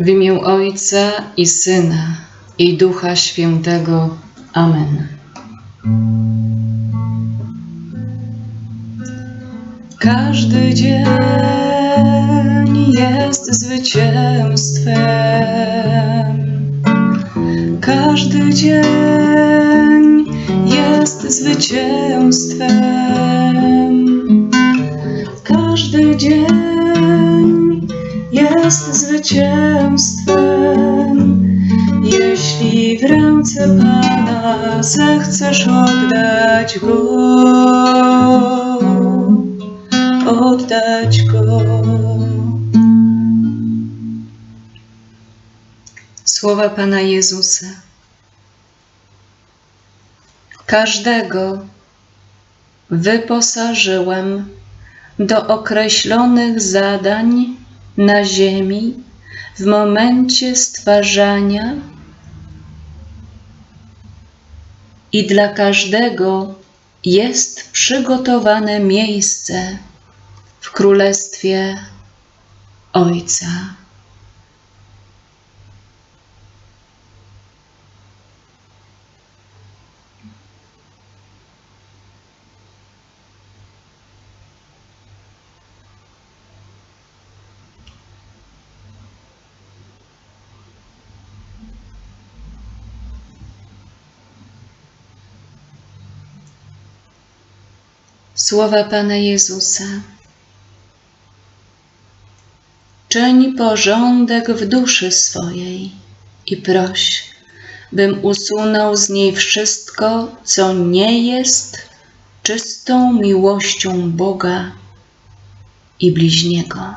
W imię Ojca i Syna i Ducha Świętego. Amen. Każdy dzień jest zwycięstwem. Każdy dzień jest zwycięstwem. Każdy dzień jest zwycięstwem. Jeśli w ręce Pana zechcesz oddać go, oddać go. Słowa Pana Jezusa. Każdego wyposażyłem do określonych zadań na ziemi w momencie stwarzania i dla każdego jest przygotowane miejsce w Królestwie Ojca. Słowa Pana Jezusa. Czyń porządek w duszy swojej i proś, bym usunął z niej wszystko, co nie jest czystą miłością Boga i bliźniego.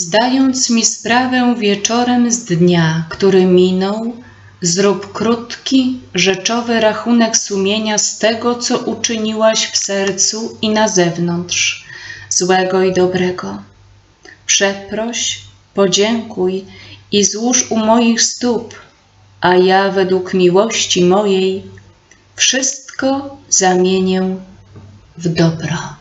Zdając mi sprawę wieczorem z dnia, który minął, zrób krótki, rzeczowy rachunek sumienia z tego, co uczyniłaś w sercu i na zewnątrz, złego i dobrego. Przeproś, podziękuj i złóż u moich stóp, a ja według miłości mojej wszystko zamienię w dobro.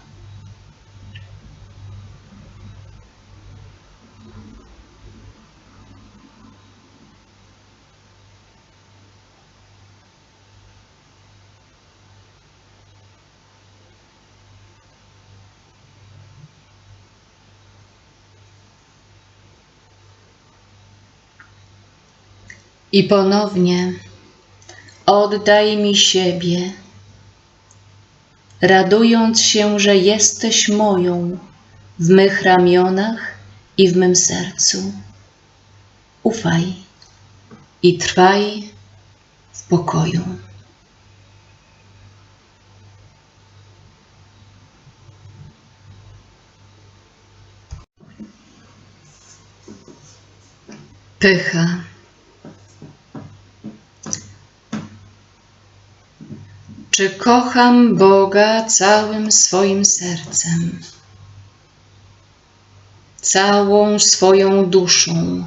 I ponownie oddaj mi siebie, radując się, że jesteś moją w mych ramionach i w mym sercu. Ufaj i trwaj w pokoju. Pycha. Czy kocham Boga całym swoim sercem, całą swoją duszą,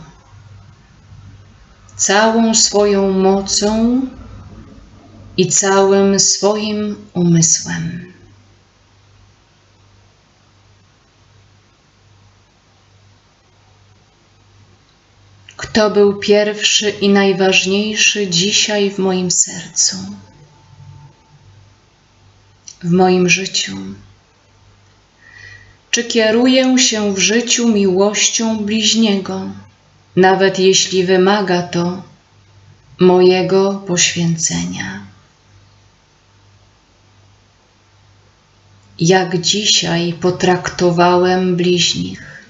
całą swoją mocą i całym swoim umysłem? Kto był pierwszy i najważniejszy dzisiaj w moim sercu? W moim życiu? Czy kieruję się w życiu miłością bliźniego, nawet jeśli wymaga to mojego poświęcenia? Jak dzisiaj potraktowałem bliźnich?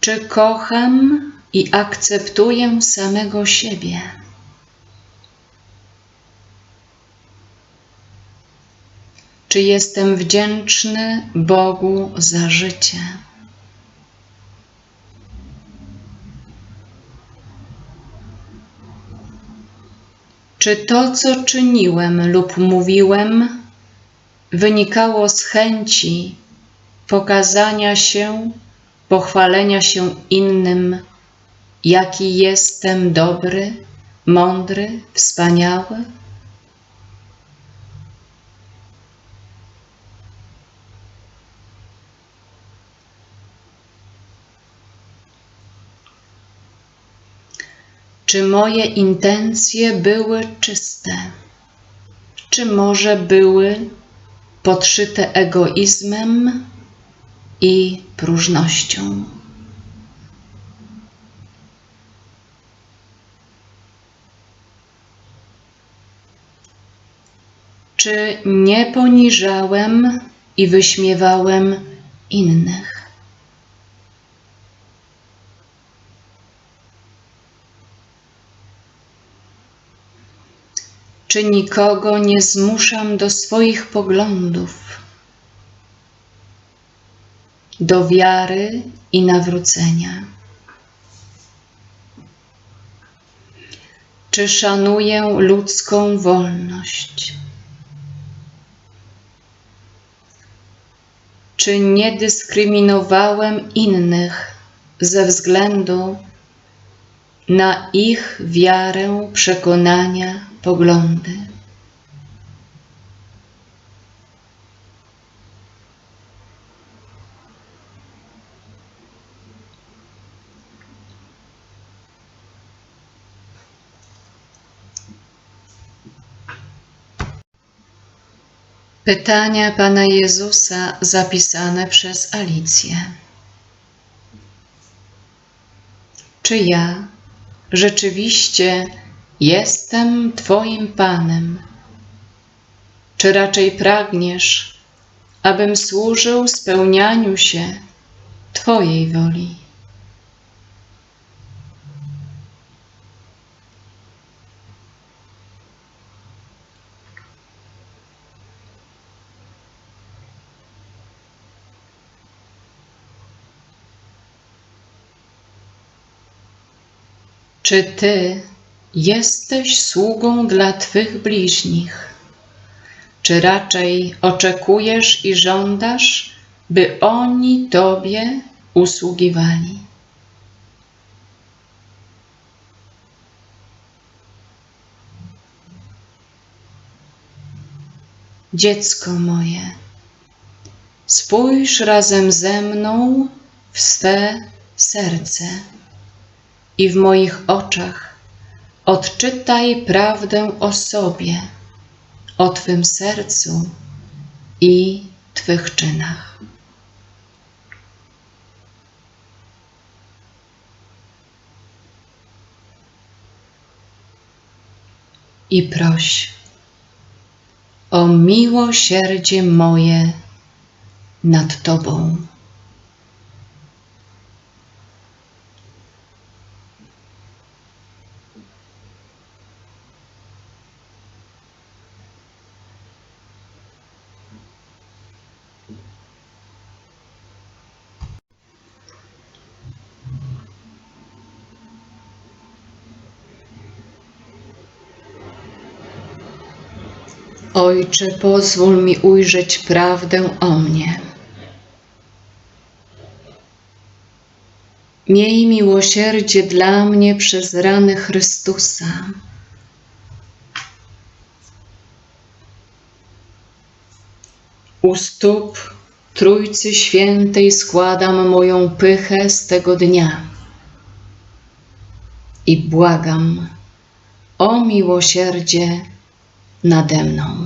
Czy kocham i akceptuję samego siebie? Czy jestem wdzięczny Bogu za życie? Czy to, co czyniłem lub mówiłem, wynikało z chęci pokazania się, pochwalenia się innym, jaki jestem dobry, mądry, wspaniały? Czy moje intencje były czyste? Czy może były podszyte egoizmem i próżnością? Czy nie poniżałem i wyśmiewałem innych? Czy nikogo nie zmuszam do swoich poglądów, do wiary i nawrócenia. Czy szanuję ludzką wolność? Czy nie dyskryminowałem innych ze względu na ich wiarę, przekonania, poglądy. Pytania Pana Jezusa zapisane przez Alicję. Czy ja rzeczywiście Jestem Twoim Panem. Czy raczej pragniesz, abym służył spełnianiu się Twojej woli? Czy Ty Jesteś sługą dla Twych bliźnich. Czy raczej oczekujesz i żądasz, by oni Tobie usługiwali? Dziecko moje, spójrz razem ze mną w swe serce i w moich oczach Odczytaj prawdę o sobie, o Twym sercu i Twych czynach. I proś o miłosierdzie moje nad Tobą. Ojcze, pozwól mi ujrzeć prawdę o mnie. Miej miłosierdzie dla mnie przez rany Chrystusa. U stóp Trójcy Świętej składam moją pychę z tego dnia i błagam o miłosierdzie nade mną.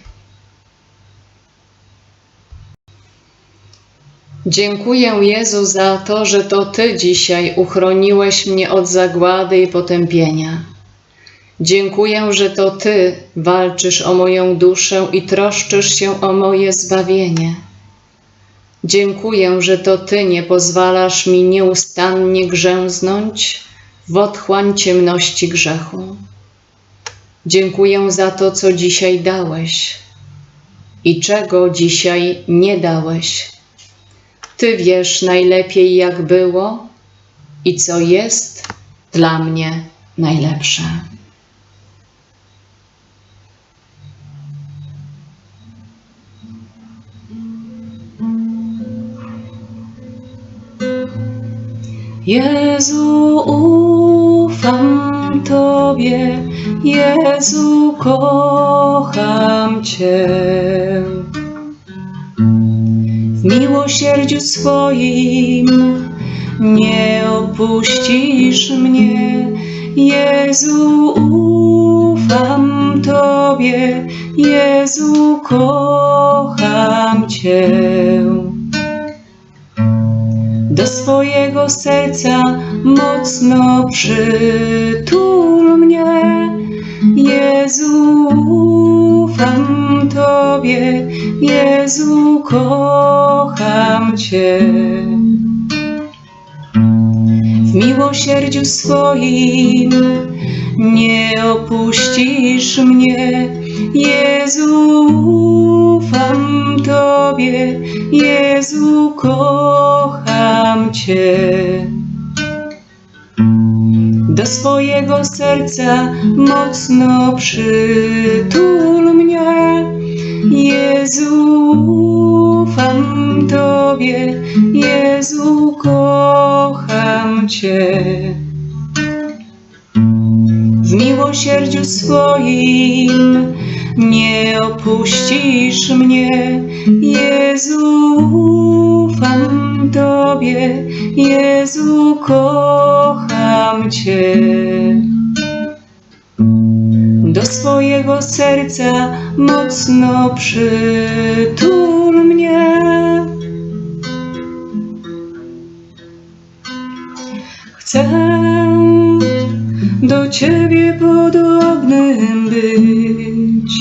Dziękuję Jezu za to, że to Ty dzisiaj uchroniłeś mnie od zagłady i potępienia. Dziękuję, że to Ty walczysz o moją duszę i troszczysz się o moje zbawienie. Dziękuję, że to Ty nie pozwalasz mi nieustannie grzęznąć w otchłań ciemności grzechu. Dziękuję za to, co dzisiaj dałeś i czego dzisiaj nie dałeś ty wiesz najlepiej, jak było i co jest dla mnie najlepsze. Jezu, ufam Tobie, Jezu, kocham Cię. Miłosierdziu swoim nie opuścisz mnie, Jezu, ufam Tobie, Jezu, kocham Cię. Do swojego serca mocno przytul mnie, Jezu, ufam Tobie, Jezu, kocham Cię. W miłosierdziu swoim nie opuścisz mnie, Jezu, ufam Tobie, Jezu, kocham Cię. Do swojego serca mocno przytul mnie, Jezu, ufam Tobie, Jezu, kocham Cię. W miłosierdziu swoim nie opuścisz mnie, Jezu, ufam Tobie, Jezu, kocham Cię. Do swojego serca mocno przytul mnie. Chcę do Ciebie podobnym być.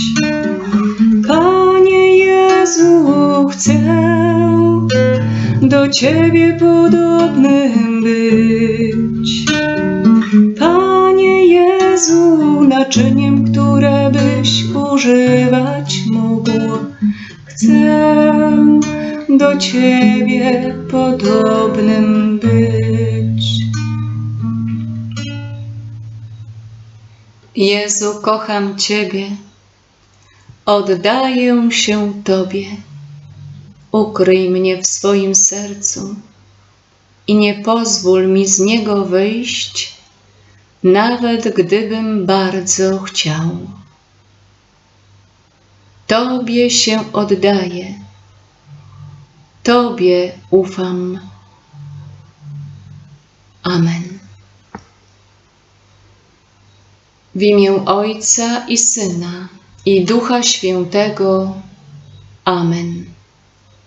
Panie Jezu, chcę do Ciebie podobnym być. Panie Jezu, naczyniem, które byś używać mógł. Chcę do Ciebie podobnym być. Jezu, kocham Ciebie, oddaję się Tobie. Ukryj mnie w swoim sercu i nie pozwól mi z niego wyjść, nawet gdybym bardzo chciał. Tobie się oddaję, Tobie ufam. Amen. W imię Ojca i Syna i Ducha Świętego. Amen.